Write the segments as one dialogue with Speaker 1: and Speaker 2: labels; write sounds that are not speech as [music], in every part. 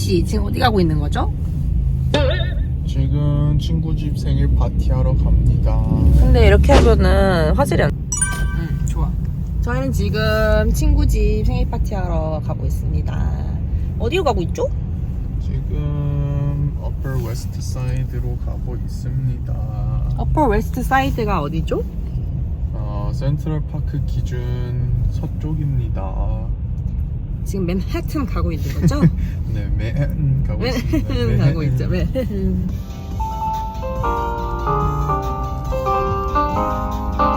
Speaker 1: 씨 지금 어디 가고 있는 거죠?
Speaker 2: 지금 친구 집 생일 파티하러 갑니다.
Speaker 1: 근데 이렇게 하면은 화질이 안. 응, 좋아. 저희는 지금 친구 집 생일 파티 하러 가고 있습니다. 어디로 가고 있죠?
Speaker 2: 지금 Upper West Side로 가고 있습니다.
Speaker 1: 어퍼 웨스트 사이드가 어디죠?
Speaker 2: 어, 센트럴 파크 기준 서쪽입니다.
Speaker 1: 지금 맨하튼 가고 있는 거죠? [laughs]
Speaker 2: 네, 맨 가고 있습니다.
Speaker 1: 맨하튼 가고 있죠.
Speaker 2: 맨. [laughs] [laughs]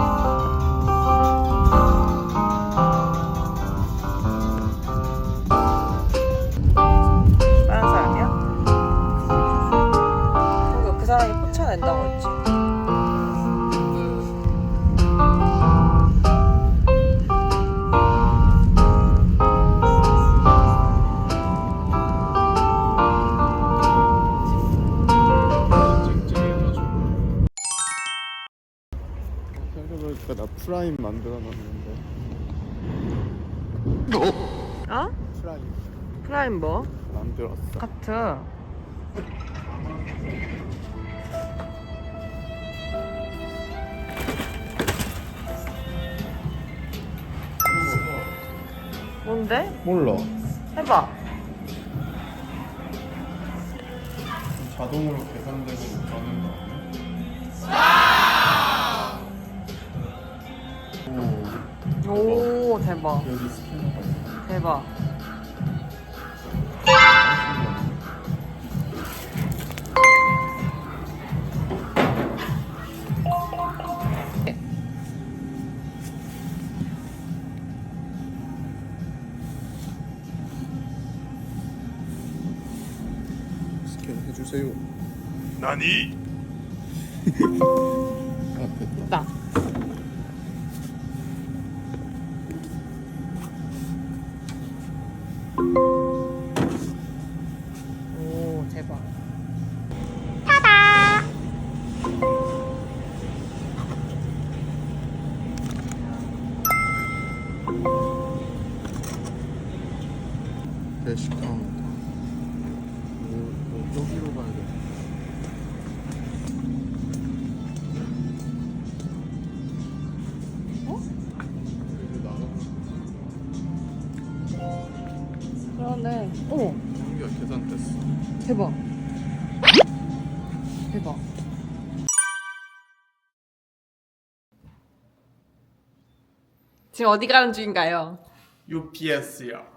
Speaker 2: 어? 프라임
Speaker 1: 프라임 뭐?
Speaker 2: 만들었어.
Speaker 1: 카트. 뭔데?
Speaker 2: 몰라.
Speaker 1: 해봐.
Speaker 2: 자동으로 계산되고 가는 거 아니야?
Speaker 1: 대박. 대박.
Speaker 2: 해주세요. 나니? [laughs] 아 됐다. 카운터. 오, 오, 여기로 가야 돼.
Speaker 1: 어? 그러네. 오
Speaker 2: 여기가 계산됐어.
Speaker 1: 대박. 대박. 지금 어디 가는 중인가요?
Speaker 2: UPS야.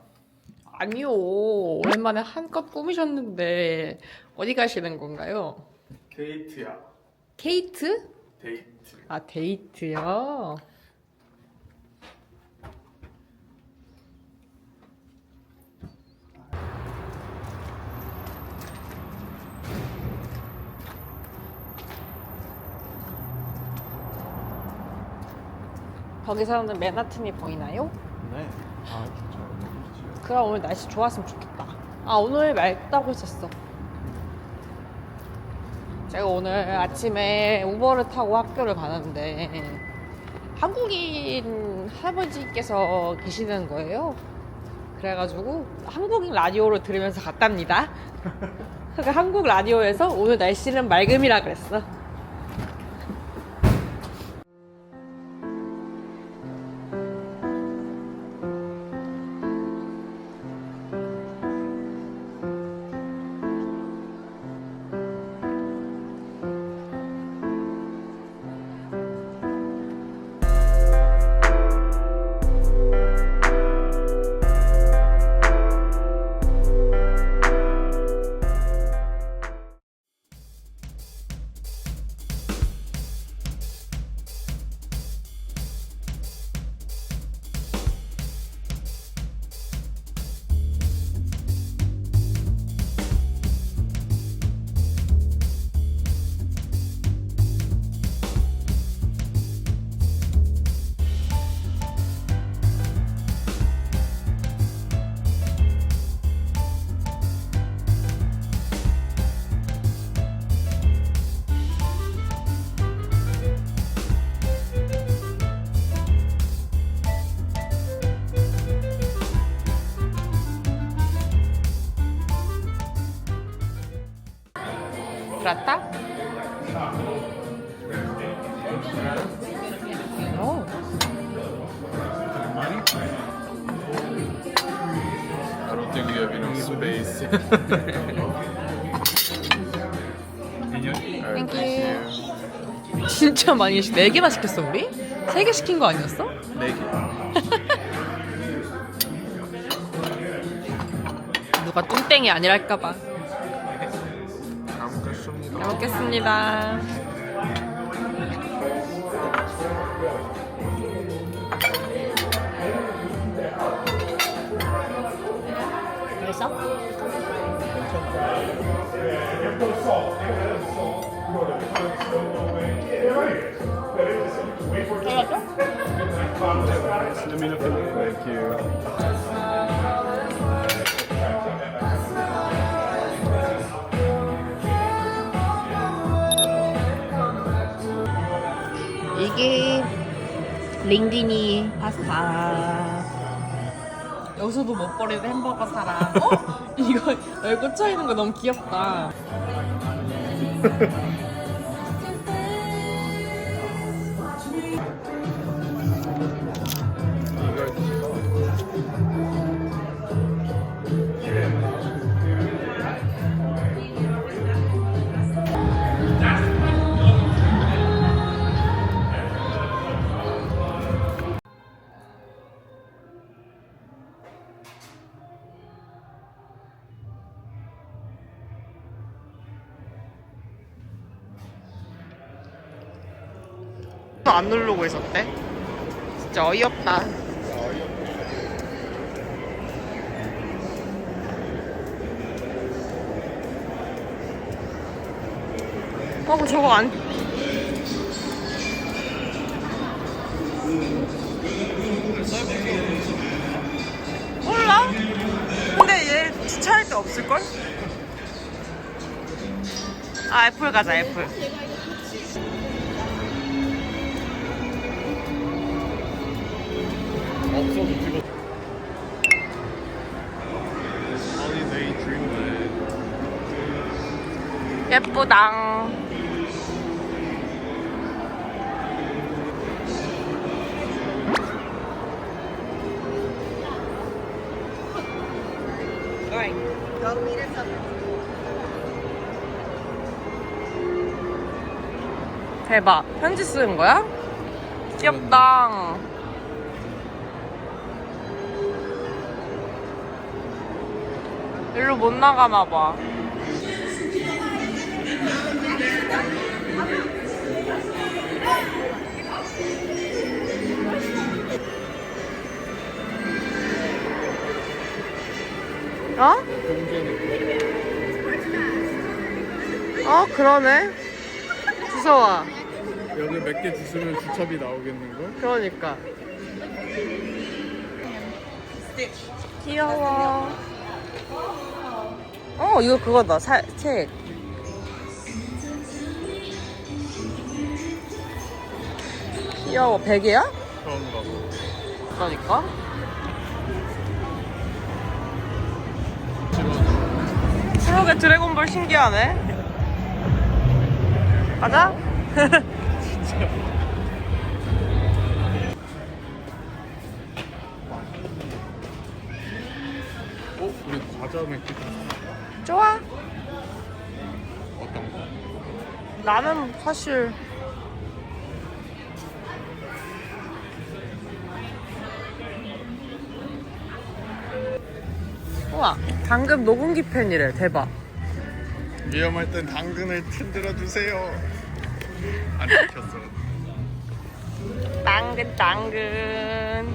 Speaker 1: 아니요. 오랜만에 한껏 꾸미셨는데 어디 가시는 건가요?
Speaker 2: 데이트야.
Speaker 1: 케이트?
Speaker 2: 데이트.
Speaker 1: 아 데이트요. 거기서는 맨하튼이 보이나요?
Speaker 2: 네. 아?
Speaker 1: 그럼 오늘 날씨 좋았으면 좋겠다. 아 오늘 맑다고 했었어. 제가 오늘 아침에 우버를 타고 학교를 가는데 한국인 할아버지께서 계시는 거예요. 그래가지고 한국인 라디오를 들으면서 갔답니다. [laughs] 한국 라디오에서 오늘 날씨는 맑음이라 그랬어. 그라타? 오,
Speaker 2: I don't think we have enough space. Alright, thank you.
Speaker 1: 진짜 많이 시 4개나 시켰어 우리? 3개 시킨 거 아니었어?
Speaker 2: 네 개.
Speaker 1: 누가 뚱땡이 아니랄까봐
Speaker 2: 잘 먹겠습니다.
Speaker 1: 잘 먹겠습니다
Speaker 3: 이게 링디니 파스타.
Speaker 1: 여기서도 못 버리는 햄버거 사람 어? [laughs] 이거 여기 꽂혀있는 거 너무 귀엽다 [laughs] 안 누르고 있었대 진짜 어이없다 어, 저거 안. 몰라? 근데 얘 주차할 데 없을걸? 아, 애플 가자, 애플. 예쁘당. 대박. 편지 쓰는 거야? 귀엽다. 일로 못 나가나 봐. 어? 어, 그러네. 무서워.
Speaker 2: 여기 몇 개 주스면 주차비 나오겠는걸?
Speaker 1: 그러니까. 귀여워. 어, 이거 그거다. 사, 책. 귀여워. 베개야?
Speaker 2: 그런가 봐.
Speaker 1: 그러니까. 그러게 드래곤볼 신기하네. 가자. [laughs]
Speaker 2: 어? 우리 과자 맥주
Speaker 1: 좋아.
Speaker 2: 어떤 거?
Speaker 1: 나는 사실 우와 방금 녹음기 펜이래. 대박.
Speaker 2: 위험할 땐 당근을 흔들어 주세요. 안 찍혔어.
Speaker 1: 당근 당근.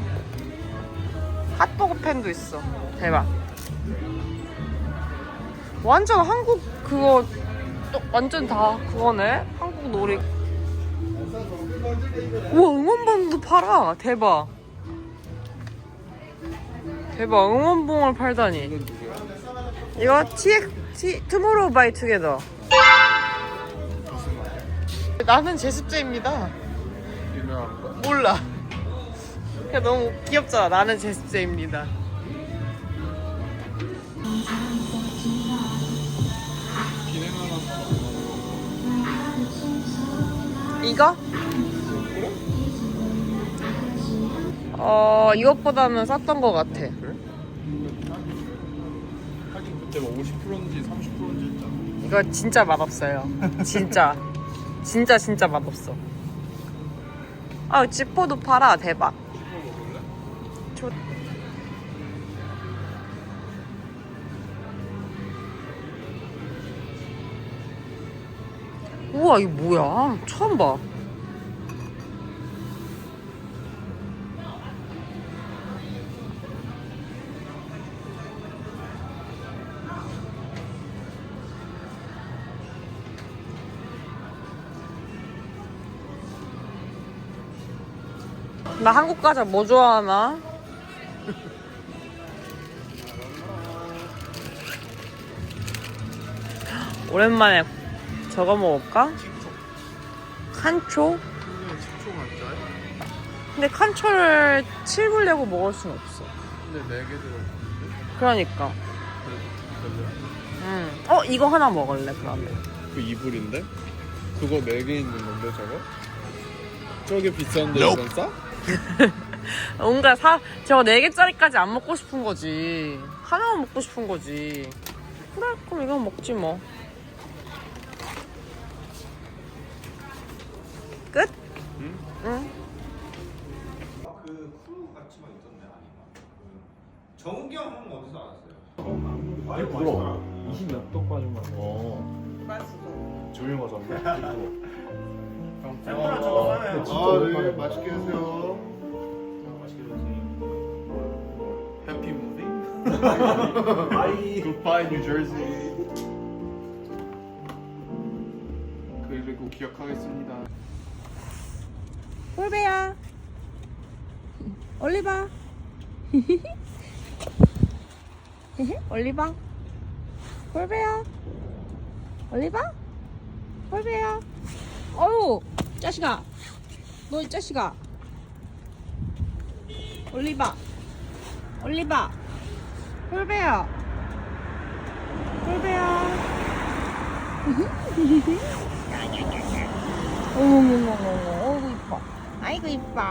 Speaker 1: 핫도그 펜도 있어. 대박. 완전 한국 그거 또 완전 다 그거네? 한국 놀이. 우와 응원봉도 팔아. 대박 대박 응원봉을 팔다니? 이거 TX T, 투모로우 바이 투게더
Speaker 2: 무슨 말이야?
Speaker 1: 나는 제습제입니다? 몰라. 그냥 너무 귀엽잖아. 나는 제습제입니다. 이거? 어 이것보다는 쌌던 것 같아.
Speaker 2: 그래? 하긴 그때 뭐 50%인지 30%인지 했잖아.
Speaker 1: 이거 진짜 맛없어요. 진짜. 진짜 진짜 맛없어. 아 지포도 팔아 대박.
Speaker 2: 먹을래?
Speaker 1: 우와 이거 뭐야? 처음 봐. 나 한국 과자 뭐 좋아하나? [laughs] 오랜만에 저거 먹을까? 칸초?
Speaker 2: 근데
Speaker 1: 칸초를 7불 내고 먹을 순 없어.
Speaker 2: 근데 4개 들어있는데?
Speaker 1: 그러니까. 음. 어, 이거 하나 먹을래, 그러면.
Speaker 2: 그 2불인데? 그거 4개 있는 건데 저거? 저게 비싼데 이건 싸? [laughs]
Speaker 1: 뭔가 사, 저거 4개짜리까지 안 먹고 싶은 거지. 하나만 먹고 싶은 거지. 그래, 그럼 이거 먹지 뭐. 끝?
Speaker 2: 응?
Speaker 1: 응.
Speaker 4: 정욱이 형은 어디서 알았어요? 많이 부드러워
Speaker 5: 20몇 도 빠진 거
Speaker 2: 어.
Speaker 5: 조용하잖아.
Speaker 4: 샘플한 저거 하나요?
Speaker 5: 아, 네.
Speaker 4: 맛있게 드세요
Speaker 2: 굿바이 뉴저지 그리고 기억하겠습니다
Speaker 1: 홀배야. 올리바. 올리바. 홀배야. 올리바. 홀배야. 어유, 자식아. 너 이 자식아. 올리바. 올리바. 홀배야. 홀배야. [laughs] 어머머머머머, 어이구 이뻐. 아이고 이뻐.